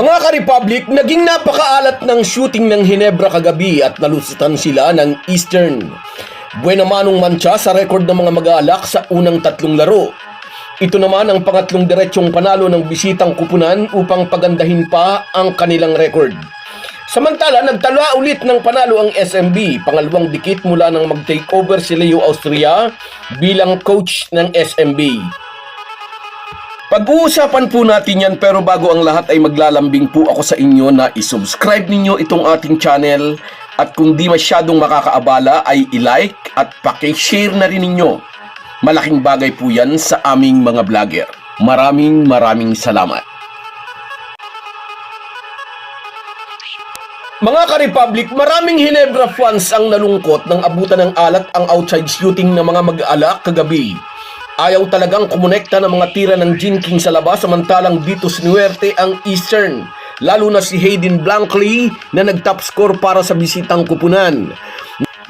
Mga ka-Republic, naging napakaalat ng shooting ng Hinebra kagabi at nalusutan sila ng Eastern. Buena manong mancha sa rekord ng mga mag-aalak sa unang tatlong laro. Ito naman ang pangatlong diretsyong panalo ng bisitang kupunan upang pagandahin pa ang kanilang record. Samantala, nagtala ulit ng panalo ang SMB, pangalawang dikit mula nang mag-takeover si Leo Austria bilang coach ng SMB. Pag-uusapan po natin yan pero bago ang lahat ay maglalambing po ako sa inyo na isubscribe ninyo itong ating channel at kung di masyadong makakaabala ay i-like at paki-share na rin ninyo. Malaking bagay po yan sa aming mga vlogger. Maraming maraming salamat. Mga ka-Republic, maraming Hinebra fans ang nalungkot nang abutan ng alat ang outside shooting ng mga mag-aalak kagabi. Ayaw talagang kumonekta ng mga tira ng Jin King sa labas samantalang dito sinuwerte ang Eastern. Lalo na si Hayden Blankley na nag-top score para sa bisitang kupunan.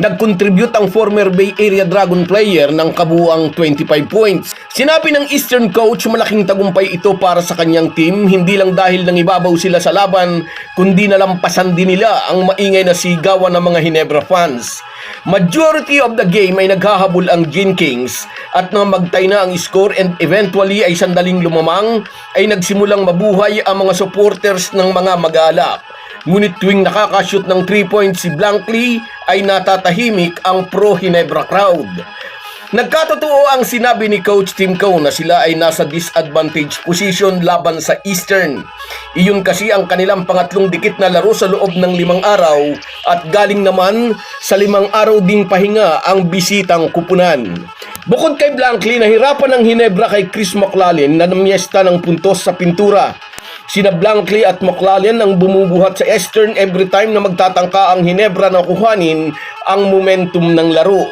Nag-contribute ang former Bay Area Dragon player ng kabuang 25 points. Sinabi ng Eastern coach malaking tagumpay ito para sa kanyang team hindi lang dahil nang ibabaw sila sa laban kundi nalampasan din nila ang maingay na sigawan ng mga Hinebra fans. Majority of the game ay naghahabol ang Gin Kings at nang magtay na ang score and eventually ay sandaling lumamang ay nagsimulang mabuhay ang mga supporters ng mga mag-aalak. Ngunit tuwing nakakashoot ng 3 points si Blankley ay natatahimik ang pro Hinebra crowd. Nagkatotoo ang sinabi ni Coach Tim Cone na sila ay nasa disadvantage position laban sa Eastern. Iyon kasi ang kanilang pangatlong dikit na laro sa loob ng limang araw at galing naman sa limang araw ding pahinga ang bisitang kupunan. Bukod kay Blankley, nahirapan ng Hinebra kay Chris McLaughlin na namyesta ng puntos sa pintura. Sina Blankley at McLaughlin ang bumubuhat sa Eastern every time na magtatangka ang Hinebra na kuhanin ang momentum ng laro.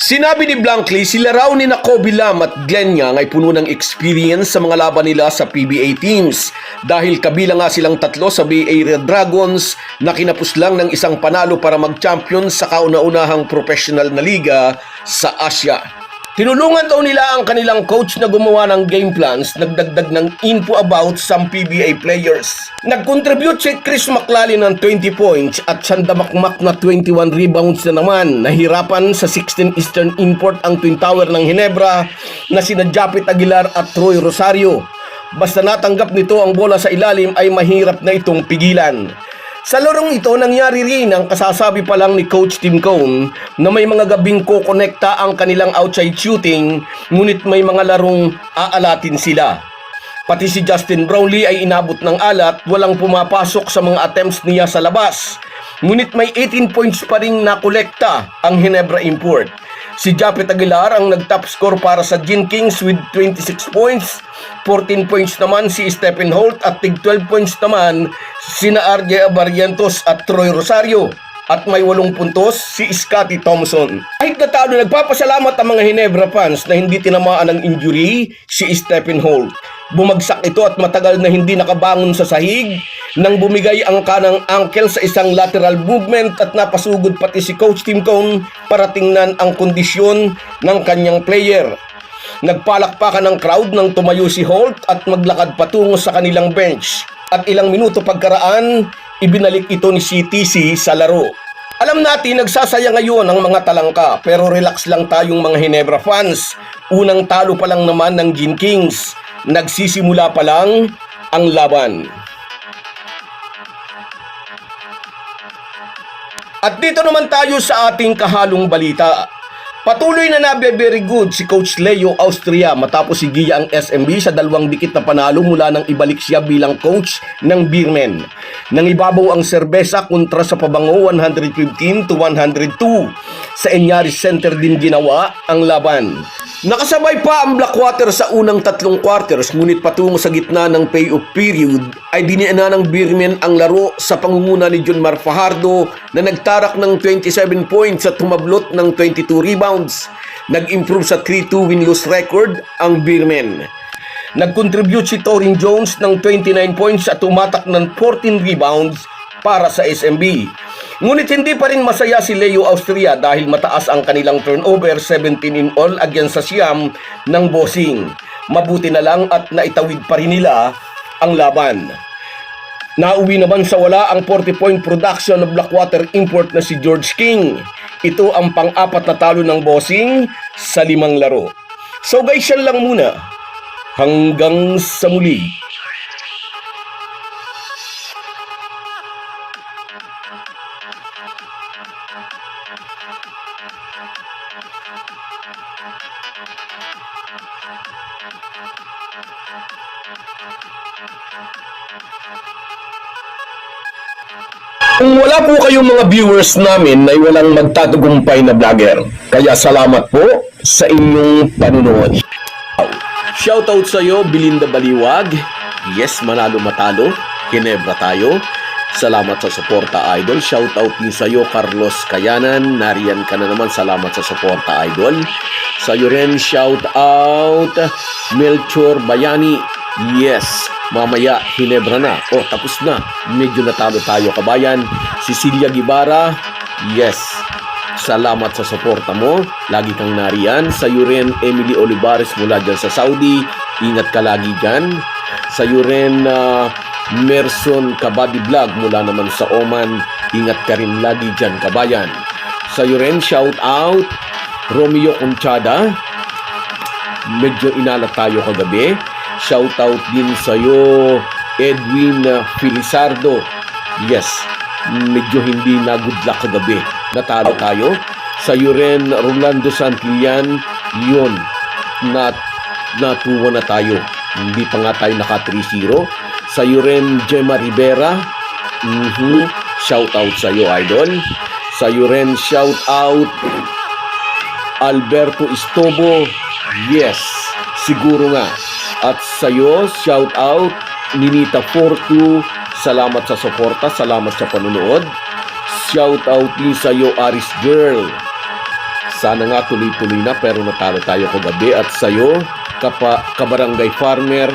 Sinabi ni Blankley, sila raw ni na Kobe Lam at Glenn Yang ay puno ng experience sa mga laban nila sa PBA teams dahil kabilang nga silang tatlo sa Bay Area Dragons na kinapos lang ng isang panalo para mag-champion sa kauna-unahang professional na liga sa Asia. Tinulungan daw nila ang kanilang coach na gumawa ng game plans, nagdagdag ng info about some PBA players. Nag-contribute si Chris McLallen ng 20 points at sandamakmak na 21 rebounds na naman. Nahirapan sa 16 Eastern import ang Twin Tower ng Hinebra na sina Japit Aguilar at Troy Rosario. Basta natanggap nito ang bola sa ilalim ay mahirap na itong pigilan. Sa larong ito, nangyari rin ang kasasabi pa lang ni Coach Tim Cone na may mga gabing kokonekta ang kanilang outside shooting ngunit may mga larong aalatin sila. Pati si Justin Brownlee ay inabot ng alat, walang pumapasok sa mga attempts niya sa labas. Ngunit may 18 points pa rin nakolekta ang Hinebra import. Si Japet Aguilar ang nag-top score para sa Gin Kings with 26 points. 14 points naman si Stephen Holt at tig 12 points naman sina RJ Abarientos at Troy Rosario. At may walong puntos si Scotty Thompson. Kahit na talo, nagpapasalamat ang mga Hinebra fans na hindi tinamaan ng injury si Stephen Holt. Bumagsak ito at matagal na hindi nakabangon sa sahig nang bumigay ang kanang ankle sa isang lateral movement at napasugod pati si Coach Tim Cone para tingnan ang kondisyon ng kanyang player. Nagpalakpakan ng crowd nang tumayo si Holt at maglakad patungo sa kanilang bench. At ilang minuto pagkaraan, ibinalik ito ni CTC sa laro. Alam natin nagsasaya ngayon ang mga talangka pero relax lang tayong mga Hinebra fans. Unang talo pa lang naman ng Gin Kings. Nagsisimula pa lang ang laban. At dito naman tayo sa ating kahalong balita. Patuloy na nabe very good si Coach Leo Austria matapos si ang SMB sa dalawang dikit na panalo mula nang ibalik siya bilang coach ng Beermen. Nang ibabaw ang serbesa kontra sa pabango 115 to 102. Sa Enyaris Center din ginawa ang laban. Nakasabay pa ang Blackwater sa unang tatlong quarters ngunit patungo sa gitna ng payoff period ay diniana ng Beermen ang laro sa pangunguna ni John Mar Fajardo na nagtarak ng 27 points at tumablot ng 22 rebounds. Nag-improve sa 3-2 win-lose record ang Beermen. Nag-contribute si Torin Jones ng 29 points at tumatak ng 14 rebounds para sa SMB. Ngunit hindi pa rin masaya si Leo Austria dahil mataas ang kanilang turnover 17 in all against sa Siam ng bossing. Mabuti na lang at naitawid pa rin nila ang laban. Nauwi naman sa wala ang 40-point production ng Blackwater import na si George King. Ito ang pang-apat na talo ng bossing sa limang laro. So guys, yan lang muna. Hanggang sa muli. Kung wala po kayong mga viewers namin na walang magtatagumpay na vlogger, kaya salamat po sa inyong panunood. Shoutout sa iyo, Belinda Baliwag. Yes, manalo matalo. Hinebra tayo. Salamat sa suporta, Idol. Shoutout din sa iyo, Carlos Kayanan. Nariyan ka na naman. Salamat sa suporta, Idol. Sa iyo rin, shoutout, Melchor Bayani. Yes, mamaya, Hinebra na. Oh, tapos na. Medyo natalo tayo, kabayan. Cecilia Gibara. Yes, Salamat sa suporta mo. Lagi kang nariyan. Sa iyo rin, Emily Olivares mula dyan sa Saudi. Ingat ka lagi dyan. Sa iyo rin, ah, Merson Kabadi Vlog mula naman sa Oman. Ingat ka rin lagi dyan, kabayan. Sa iyo rin, shout out, Romeo Conchada. Medyo inalat tayo kagabi. Shout out din sa iyo, Edwin Felizardo. Yes, medyo hindi na good luck kagabi. Natalo tayo. Sa iyo rin, Rolando Santillan, yun, na, natuwa na tayo. Hindi pa nga tayo naka 3-0. Sa iyo rin, Gemma Rivera, mhm, shout out sa iyo, idol. Sa iyo rin, shout out, Alberto Istobo, yes, siguro nga. At sa iyo, shout out, Ninita Fortu, salamat sa suporta, salamat sa panonood. Shout out din sa iyo, Aris Girl. Sana nga tuloy-tuloy na pero natalo tayo kagabi at sa iyo, kapa, kabarangay farmer,